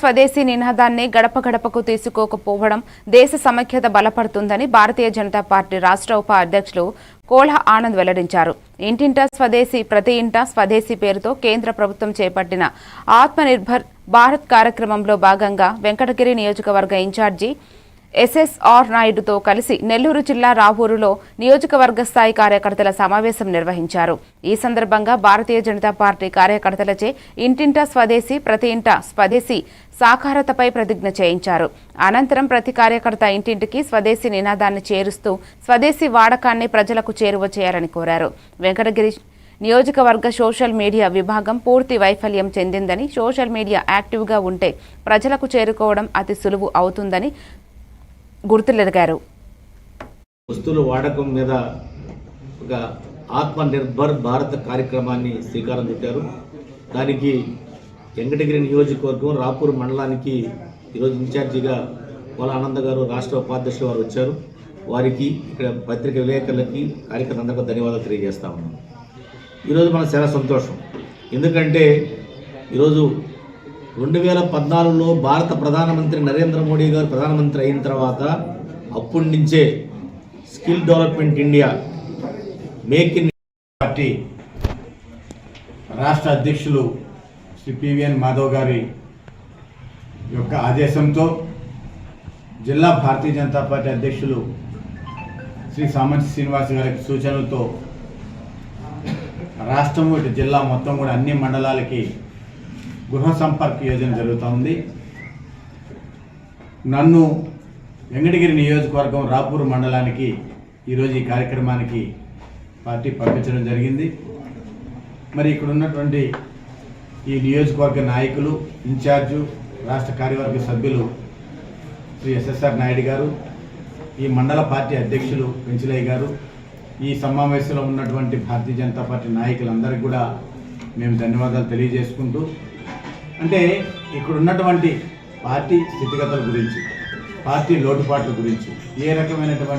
స్వదేశీ నినాదాన్ని గడప గడపకు తీసుకోకపోవడం దేశ సమైక్యత బలపడుతుందని భారతీయ జనతా పార్టీ రాష్ట్ర ఉప అధ్యక్షులు కోల్హ ఆనంద్ వెల్లడించారు. ఇంటింటా స్వదేశీ ప్రతి ఇంటా స్వదేశీ పేరుతో కేంద్ర ప్రభుత్వం చేపట్టిన ఆత్మనిర్భర్ భారత్ కార్యక్రమంలో భాగంగా వెంకటగిరి నియోజకవర్గ ఇన్ఛార్జి ఎస్ఎస్ఆర్ నాయుడుతో కలిసి నెల్లూరు జిల్లా రావూరులో నియోజకవర్గ స్థాయి కార్యకర్తల సమావేశం నిర్వహించారు. ఈ సందర్భంగా భారతీయ జనతా పార్టీ కార్యకర్తలచే ఇంటింటా స్వదేశీ ప్రతి ఇంట స్వదేశీ సాకారతపై ప్రతిజ్ఞ చేయించారు. అనంతరం ప్రతి కార్యకర్త ఇంటింటికి స్వదేశీ నినాదాన్ని చేరుస్తూ స్వదేశీ వాడకాన్ని ప్రజలకు చేరువ చేయాలని కోరారు. వెంకటగిరి నియోజకవర్గ సోషల్ మీడియా విభాగం పూర్తి వైఫల్యం చెందిందని సోషల్ మీడియా యాక్టివ్గా ఉంటే ప్రజలకు చేరుకోవడం అతి సులువు అవుతుందని గుర్తులెదిగారు వస్తువుల వాడకం మీద ఒక ఆత్మ నిర్భర్ భారత్ కార్యక్రమాన్ని శ్రీకారం చుట్టారు. దానికి వెంకటగిరి నియోజకవర్గం రాపూర్ మండలానికి ఈరోజు ఇన్ఛార్జిగా పోల ఆనంద గారు రాష్ట్ర ఉపాధ్యక్షులు వారు వచ్చారు. వారికి ఇక్కడ పత్రిక విలేకరులకి కార్యకర్తలందరికీ ధన్యవాదాలు తెలియజేస్తా ఉన్నాం. ఈరోజు మనకు చాలా సంతోషం. ఎందుకంటే ఈరోజు రెండు వేల పద్నాలుగులో భారత ప్రధానమంత్రి నరేంద్ర మోడీ గారు ప్రధానమంత్రి అయిన తర్వాత అప్పటి నుంచే skill development India make in party రాష్ట్ర అధ్యక్షులు శ్రీ పివిఎన్ మాధవ్ గారి యొక్క ఆదేశంతో జిల్లా భారతీయ జనతా పార్టీ అధ్యక్షులు శ్రీ సామంతి శ్రీనివాస్ గారి సూచనలతో రాష్ట్రం ఇటు జిల్లా మొత్తం కూడా అన్ని మండలాలకి గృహ సంపర్క యోజన జరుగుతూ ఉంది. నన్ను వెంకటగిరి నియోజకవర్గం రాపూర్ మండలానికి ఈరోజు ఈ కార్యక్రమానికి పార్టీ పంపించడం జరిగింది. మరి ఇక్కడ ఉన్నటువంటి ఈ నియోజకవర్గ నాయకులు ఇన్ఛార్జు రాష్ట్ర కార్యవర్గ సభ్యులు శ్రీ ఎస్ఎస్ఆర్ నాయుడు గారు ఈ మండల పార్టీ అధ్యక్షులు పెంచులయ్య గారు ఈ సమావేశంలో ఉన్నటువంటి భారతీయ జనతా పార్టీ నాయకులందరికీ కూడా మేము ధన్యవాదాలు తెలియజేసుకుంటూ అంటే ఇక్కడ ఉన్నటువంటి పార్టీ స్థితిగతుల గురించి పార్టీ లోటుపాట్ల గురించి ఏ రకమైనటువంటి